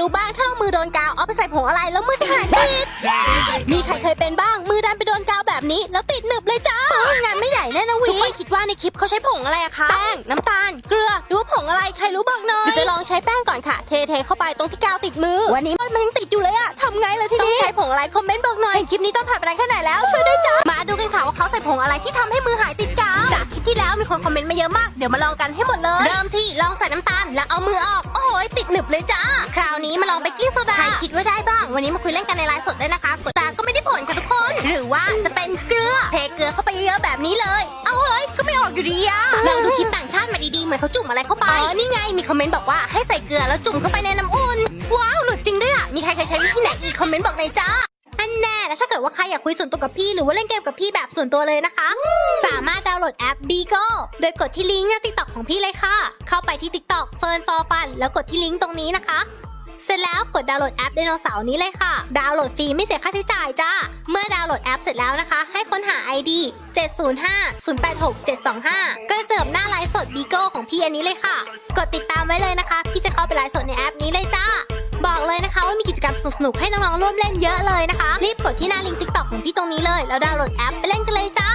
รู้บ้างถ้าเอามือโดนกาวเอาไปใส่ผงอะไรแล้วมือจะหายติด มีใครเคยเป็นบ้าง มือดันไปโดนกาวแบบนี้ แล้วติดหนึบเลยจ้างานไม่ใหญ่แน่นะวีทุกคนคิดว่าในคลิปเขาใช้ผงอะไรอะคะแป้งน้ำตาลเกลือหรือว่าผงอะไรใครรู้บอกหน่อยจะลองใช้แป้งก่อนค่ะ เทเทเข้าไปตรงที่กาวติดมือ วันนี้มันยังติดอยู่เลยอะทำไงล่ะทีนี้ต้องใช้ผงอะไรคอมเมนต์บอกหน่อยคลิปนี้ต้องผ่านไปนานแค่ไหนแล้วช่วยด้วยจ้ามาดูกันค่ะว่าเขาใส่ผงอะไรที่ทำให้มือหายติดกาวจากคลิปที่แล้วมีคนคอมเมนต์มาเยอะมากเดี๋ยวมาลองกันให้หมดเลยเริ่มที่ลองใส่น้ำตาลแล้วเอามือออกโอ้ยติดหนึบเลยจ้า กกิ้งโซดาใครคิดว่าได้บ้าง วันนี้มาคุยเล่นกันในไลฟ์สดได้นะคะ กดตามก็ไม่ได้ผลค่ะทุกคน หรือว่าจะเป็นเกลือเทเกลือเข้าไปเยอะๆแบบนี้เลย เอาเฮ้ยก็ไม่ออกอยู่ดีอะลองดูคลิปต่างชาติมาดีๆ เหมือนเขาจุ่มอะไรเข้าไปเออนี่ไงมีคอมเมนต์บอกว่าให้ใส่เกลือแล้วจุ่มเข้าไปในน้ำอุ่น ว้าวหลุดจริงด้วยอะมีใครเคยใช้วิธีไหนอีกคอมเมนต์บอกหน่อยจ้าอันแน่แล้วถ้าเกิดว่าใครอยากคุยส่วนตัวกับพี่หรือว่าเล่นเกมกับพี่แบบส่วนตัวเลยนะคะ สามารถดาวน์โหลดแอป Bigo โดยกดที่ลิงก์หน้า TikTok ของพี่เลยค่ะ เข้าไปที่ TikTok เฟิร์นฟอร์ฟันแล้วกดที่ลิงก์ตรงนี้นะคะ เสร็จแล้วกดดาวน์โหลดแอปไดโนเสาร์นี้เลยค่ะ ดาวน์โหลดฟรีไม่เสียค่าใช้จ่ายจ้า เมื่อดาวน์โหลดแอปเสร็จแล้วนะคะ ให้ค้นหา ID 705 086 725 ก็จะเจอหน้าไลฟ์สด Bigo ของพี่อันนี้เลยค่ะ กดติดตามไว้เลยนะคะ พี่จะเข้าไปไลฟ์สดในแอปนี้เลยจ้า บอกเลยนะคะว่ามีกิจกรรมสนุกๆให้น้องๆร่วมเล่นเยอะเลยนะคะ รีบกดที่หน้าลิงก์ TikTok ของพี่ตรงนี้เลย แล้วดาวน์โหลดแอปไปเล่นกันเลยจ้า